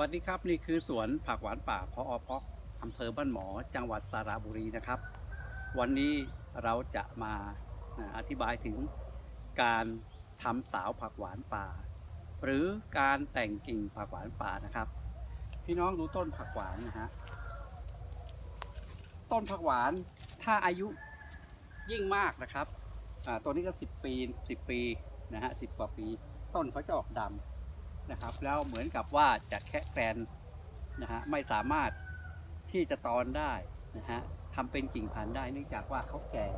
วัสดีครับนี่คือสวนผักหวานป่าพออพอกอำเภอบ้านหมอ จังหวัดสระบุรีนะครับ วันนี้เราจะมาอธิบายถึงการทำสาวผักหวานป่า หรือการแต่งกิ่งผักหวานป่านะครับ พี่น้องดูต้นผักหวานนะฮะต้นผักหวานถ้าอายุยิ่งมากนะครับตัวนี้ก็ 10 ปี 10 ปีนะฮะสิกว่าปี ต้นเขาจะออกดำ นะครับ แล้วเหมือนกับว่าจะแคะแกรนนะฮะไม่สามารถที่จะตอนได้นะฮะทำเป็นกิ่งพันธุ์ได้เนื่องจากว่าเขาแก่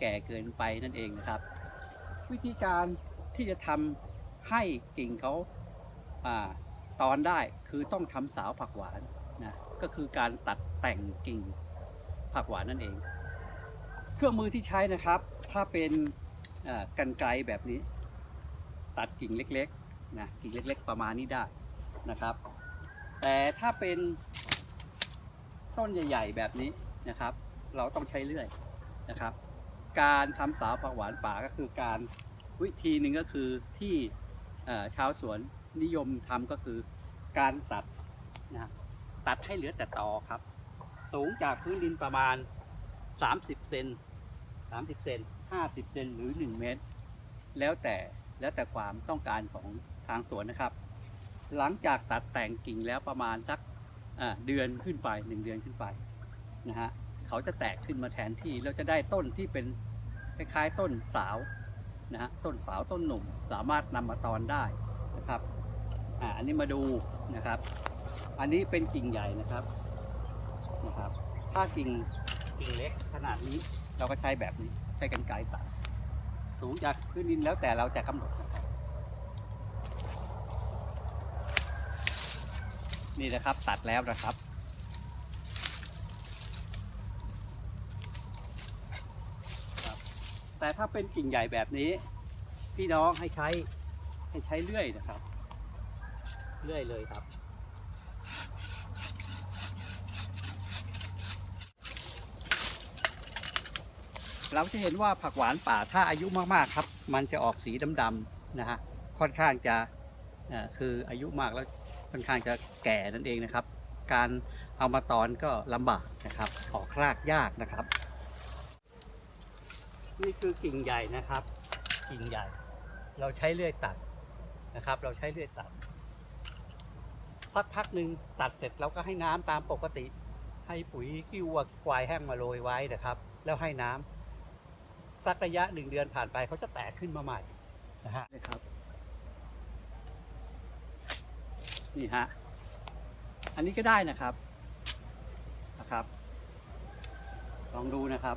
แก่เกินไปนั่นเองนะครับ วิธีการที่จะทำให้กิ่งเขาอ่าตอนได้คือต้องทำสาวผักหวานนะก็คือการตัดแต่งกิ่งผักหวานนั่นเอง เครื่องมือที่ใช้นะครับ ถ้าเป็นกันไกรแบบนี้ ตัดกิ่งเล็ก นะกิ่งเล็ก ๆ ประมาณนี้ได้นะครับ แต่ถ้าเป็นต้นใหญ่ ๆ แบบนี้นะครับ เราต้องใช้เลื่อยนะครับ การทำสาวผักหวานป่าก็คือการวิธีหนึ่งก็คือที่ชาวสวนนิยมทำก็คือการตัดนะตัดให้เหลือแต่ตอครับ สูงจากพื้นดินประมาณ 30เซน30เซน50เซนหรือ 1 เมตร แล้วแต่แล้วแต่ความต้องการของ ทางสวนนะครับ หลังจากตัดแต่งกิ่งแล้วประมาณสักเดือนขึ้นไปหนึ่งเดือนขึ้นไปนะฮะเขาจะแตกขึ้นมาแทนที่เราจะได้ต้นที่เป็นคล้ายๆต้นสาวนะฮะต้นสาวต้นหนุ่มสามารถนำมาตอนได้นะครับอ่าอันนี้มาดูนะครับ อันนี้เป็นกิ่งใหญ่นะครับนะครับ ถ้ากิ่งกิ่งเล็กขนาดนี้เราก็ใช้แบบนี้ใช้กันไกรตัดสูงจากพื้นดินแล้วแต่เราจะกำหนด นี่นะครับตัดแล้วนะครับ แต่ถ้าเป็นกิ่งใหญ่แบบนี้ พี่น้องให้ใช้ให้ใช้เลื่อยนะครับ เลื่อยเลยครับ เราจะเห็นว่าผักหวานป่าถ้าอายุมากๆครับ มันจะออกสีดำๆนะฮะค่อนข้างจะคืออายุมากแล้ว ค่อนข้างจะแก่นั่นเองนะครับ การเอามาตอนก็ลำบากนะครับ ออกรากยากนะครับ นี่คือกิ่งใหญ่นะครับ กิ่งใหญ่ เราใช้เลื่อยตัดนะครับ เราใช้เลื่อยตัดสักพักหนึ่งตัดเสร็จเราก็ให้น้ำตามปกติ ให้ปุ๋ยขี้วัวควายแห้งมาโรยไว้นะครับ แล้วให้น้ำสักระยะหนึ่งเดือนผ่านไปเขาจะแตกขึ้นมาใหม่นะฮะนี่ครับ นี่ฮะ อันนี้ก็ได้นะครับ นะครับ ลองดูนะครับ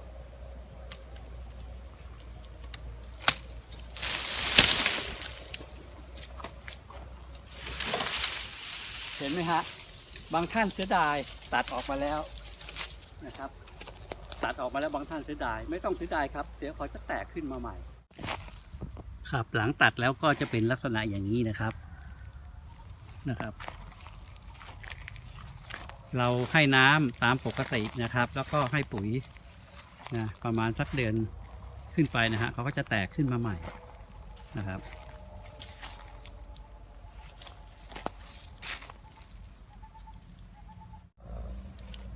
เห็นไหมฮะ บางท่านเสียดายตัดออกมาแล้วนะครับ ตัดออกมาแล้วบางท่านเสียดาย ไม่ต้องเสียดายครับ เดี๋ยวเขาจะแตกขึ้นมาใหม่ ครับ หลังตัดแล้วก็จะเป็นลักษณะอย่างนี้นะครับ นะครับ เราให้น้ำตามปกตินะครับ แล้วก็ให้ปุ๋ยนะประมาณสักเดือนขึ้นไปนะฮะเขาก็จะแตกขึ้นมาใหม่นะครับ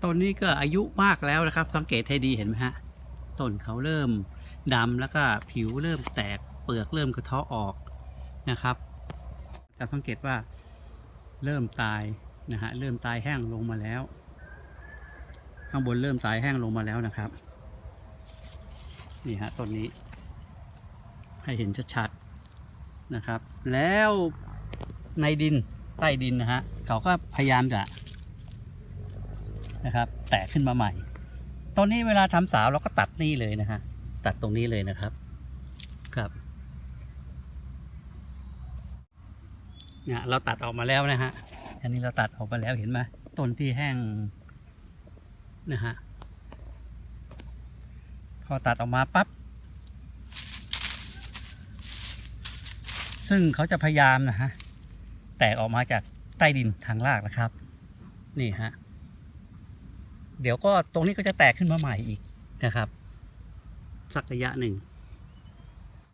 ต้นนี้ก็อายุมากแล้วนะครับ สังเกตให้ดีเห็นไหมฮะต้นเขาเริ่มดำแล้วก็ผิวเริ่มแตกเปลือกเริ่มกระเทาะออกนะครับ จะสังเกตว่า เริ่มตายนะฮะเริ่มตายแห้งลงมาแล้ว ข้างบนเริ่มตายแห้งลงมาแล้วนะครับ นี่ฮะต้นนี้ ให้เห็นชัดๆนะครับ แล้วในดินใต้ดินนะฮะเขาก็พยายามจะนะครับ แตกขึ้นมาใหม่ ตอนนี้เวลาทำสาวเราก็ตัดนี่เลยนะฮะตัดตรงนี้เลยนะครับ เนี่ยเราตัดออกมาแล้วนะฮะ อันนี้เราตัดออกมาแล้วเห็นไหมต้นที่แห้งนะฮะ พอตัดออกมาปั๊บ ซึ่งเขาจะพยายามนะฮะ แตกออกมาจากใต้ดินทางรากนะครับ นี่ฮะ เดี๋ยวก็ตรงนี้ก็จะแตกขึ้นมาใหม่อีกนะครับ สักระยะหนึ่ง